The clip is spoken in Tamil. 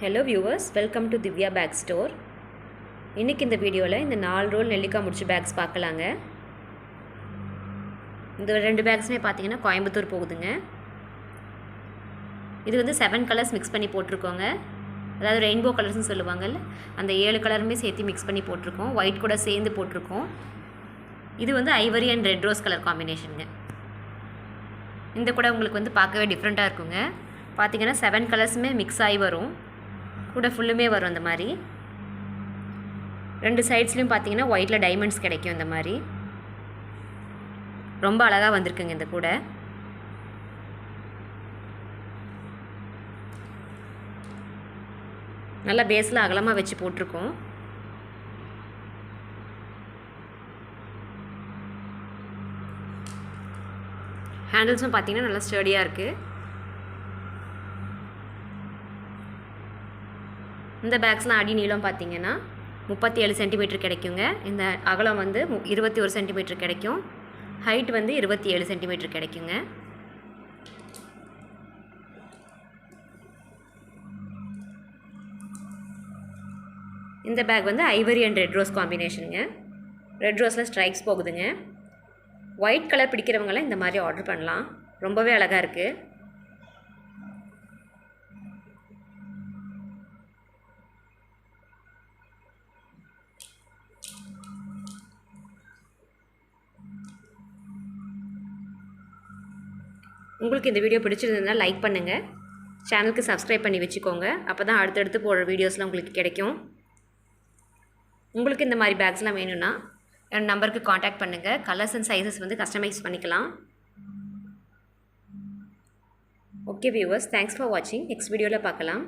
Hello viewers welcome to Divya bag store இன்றைக்கி இந்த வீடியோவில் இந்த நாலு ரோல் நெல்லிக்காய் முடிச்சு பேக்ஸ் பார்க்கலாங்க. இந்த ரெண்டு பேக்ஸுமே பார்த்தீங்கன்னா கோயம்புத்தூர் போகுதுங்க. இது வந்து செவன் கலர்ஸ் மிக்ஸ் பண்ணி போட்டிருக்கோங்க. அதாவது ரெயின்போ கலர்ஸ்னு சொல்லுவாங்கல்ல அந்த ஏழு கலருமே சேர்த்து மிக்ஸ் பண்ணி போட்டிருக்கோம். ஒயிட் கூட சேர்ந்து போட்டிருக்கோம். இது வந்து ivory and red rose colour காம்பினேஷனுங்க இந்த கூட உங்களுக்கு வந்து பார்க்கவே டிஃப்ரெண்ட்டாக இருக்குங்க. பார்த்தீங்கன்னா செவன் கலர்ஸுமே மிக்ஸ் ஆகி வரும். கூட ஃபுல்லுமே வரும் அந்த மாதிரி. ரெண்டு சைட்ஸ்லையும் பார்த்தீங்கன்னா ஒயிட்டில் டைமண்ட்ஸ் கிடைக்கும் இந்த மாதிரி. ரொம்ப அழகாக வந்திருக்குங்க இந்த கூட. நல்லா பேஸில் அகலமாக வச்சு போட்டிருக்கோம். ஹேண்டில்ஸும் பார்த்தீங்கன்னா நல்லா ஸ்டடியாக இருக்குது இந்த பேக்ஸ்லாம் அடி நீளம் பார்த்தீங்கன்னா முப்பத்தி ஏழு சென்டிமீட்டர் கிடைக்குங்க. இந்த அகலம் வந்து மு- இருபத்தி ஒரு சென்டிமீட்டர் கிடைக்கும். ஹைட் வந்து இருபத்தி ஏழு சென்டிமீட்டர் கிடைக்குங்க. இந்த பேக் வந்து ஐவரி அண்ட் ரெட் ரோஸ் காம்பினேஷனுங்க. ரெட் ரோஸில் ஸ்ட்ரைக்ஸ் போகுதுங்க. ஒயிட் கலர் பிடிக்கிறவங்களாம் இந்த மாதிரி ஆர்டர் பண்ணலாம். ரொம்பவே அழகாக இருக்குது உங்களுக்கு இந்த வீடியோ பிடிச்சிருந்ததுன்னா லைக் பண்ணுங்கள் சேனலுக்கு சப்ஸ்கிரைப் பண்ணி வச்சுக்கோங்க. அப்போ தான் அடுத்தடுத்து போடுற வீடியோஸ்லாம் உங்களுக்கு கிடைக்கும். உங்களுக்கு இந்த மாதிரி பேக்ஸ்லாம் வேணும்னா என் நம்பருக்கு காண்டாக்ட் பண்ணுங்கள் கலர்ஸ் அண்ட் சைஸஸ் வந்து கஸ்டமைஸ் பண்ணிக்கலாம். ஓகே வியூவர்ஸ் தேங்க்ஸ் ஃபார் வாட்சிங் நெக்ஸ்ட் வீடியோவில் பார்க்கலாம்.